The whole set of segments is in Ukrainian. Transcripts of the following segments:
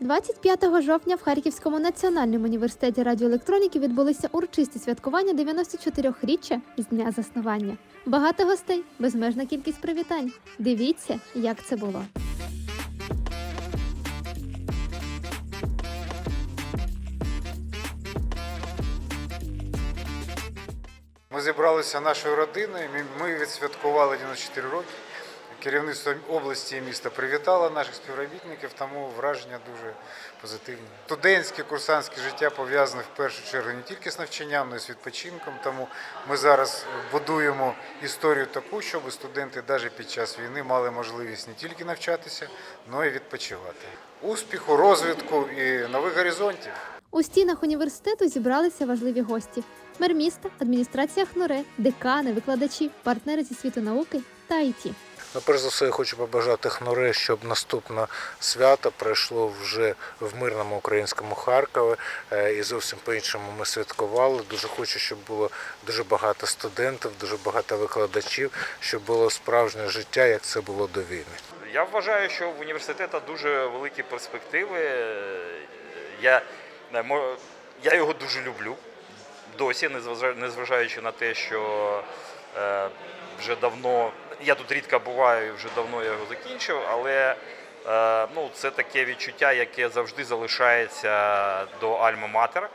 25 жовтня в Харківському національному університеті радіоелектроніки відбулися урочисті святкування 94-річчя з дня заснування. Багато гостей, безмежна кількість привітань. Дивіться, як це було. Ми зібралися нашою родиною. Ми- відсвяткували 94 роки. Керівництво області і міста привітало наших співробітників, тому враження дуже позитивні. Студентське курсантське життя пов'язане в першу чергу не тільки з навчанням, але й з відпочинком. Тому ми зараз будуємо історію таку, щоб студенти навіть під час війни мали можливість не тільки навчатися, але й відпочивати. Успіху, розвитку і нових горизонтів. У стінах університету зібралися важливі гості: мер міста, адміністрація ХНУРЕ, декани, викладачі, партнери зі світу науки та ІТ. Ну, перш за все, я хочу побажати Хноре, щоб наступне свято пройшло вже в мирному українському Харкові е, і зовсім по-іншому ми святкували. Дуже хочу, щоб було дуже багато студентів, дуже багато викладачів, щоб було справжнє життя, як це було до війни. Я вважаю, що в університету дуже великі перспективи. Я, е, я його дуже люблю досі, незважаючи на те, що е, вже давно, я тут рідко буваю, і вже давно я його закінчив, але е, ну, це таке відчуття, яке завжди залишається до Альма-Матер.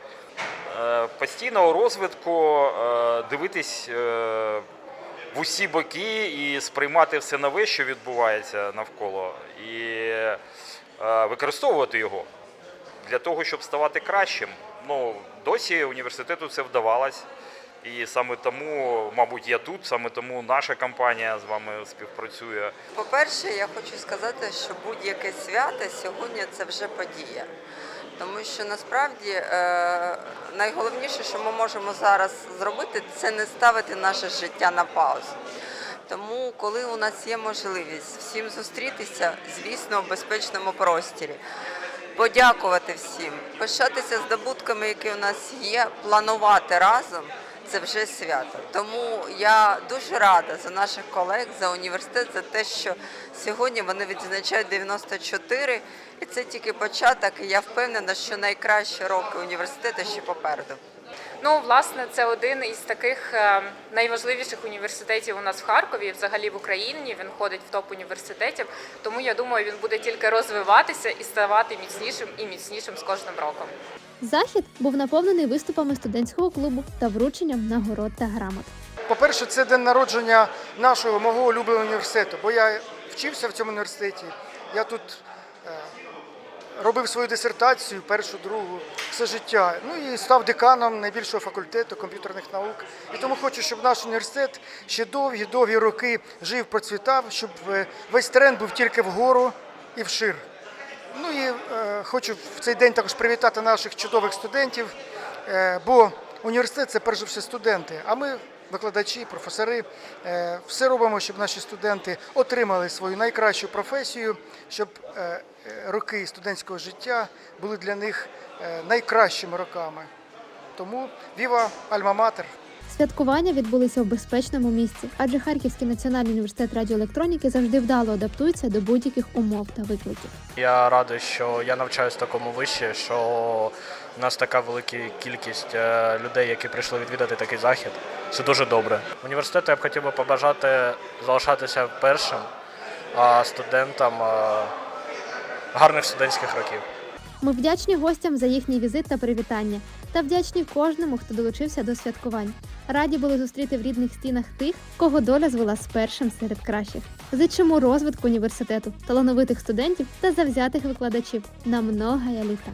Постійного розвитку, е, дивитись в усі боки і сприймати все нове, що відбувається навколо, і використовувати його для того, щоб ставати кращим. Ну, досі університету це вдавалось. І саме тому, мабуть, я тут, саме тому наша компанія з вами співпрацює. По-перше, я хочу сказати, що будь-яке свято сьогодні це вже подія. Тому що насправді е, найголовніше, що ми можемо зараз зробити, це не ставити наше життя на паузу. Тому, коли у нас є можливість всім зустрітися, звісно, в безпечному просторі, подякувати всім, пишатися здобутками, які у нас є, планувати разом. Це вже свято. Тому я дуже рада за наших колег, за університет, за те, що сьогодні вони відзначають 94, і це тільки початок. І я впевнена, що найкращі роки університету ще попереду. Ну, власне, це один із таких е, найважливіших університетів у нас в Харкові, взагалі в Україні. Він входить в топ університетів. Тому я думаю, він буде тільки розвиватися і ставати міцнішим і міцнішим з кожним роком. Захід був наповнений виступами студентського клубу та врученням нагород та грамот. По-перше, це день народження нашого мого улюбленого університету, бо я вчився в цьому університеті. Я тут е, робив свою дисертацію, першу, другу, все життя. Ну і став деканом найбільшого факультету комп'ютерних наук. І тому хочу, щоб наш університет ще довгі-довгі роки жив, процвітав, щоб е, весь тренд був тільки вгору і вшир. Ну і е, хочу в цей день також привітати наших чудових студентів, е, бо університет це перш за все студенти. А ми, викладачі, професори, е, все робимо, щоб наші студенти отримали свою найкращу професію, щоб е, е, роки студентського життя були для них найкращими роками. Тому віва Альма-Матер! Святкування відбулися в безпечному місці, адже Харківський національний університет радіоелектроніки завжди вдало адаптується до будь-яких умов та викликів. Я радий, що я навчаюсь в такому виші, що у нас така велика кількість е, людей, які прийшли відвідати такий захід. Це дуже добре. Університету я б хотів би побажати залишатися першим, а студентам е, гарних студентських років. Ми вдячні гостям за їхній візит та привітання, та вдячні кожному, хто долучився до святкувань. Раді були зустріти в рідних стінах тих, кого доля звела з першим серед кращих. Зичимо розвитку університету, талановитих студентів та завзятих викладачів на многая літа.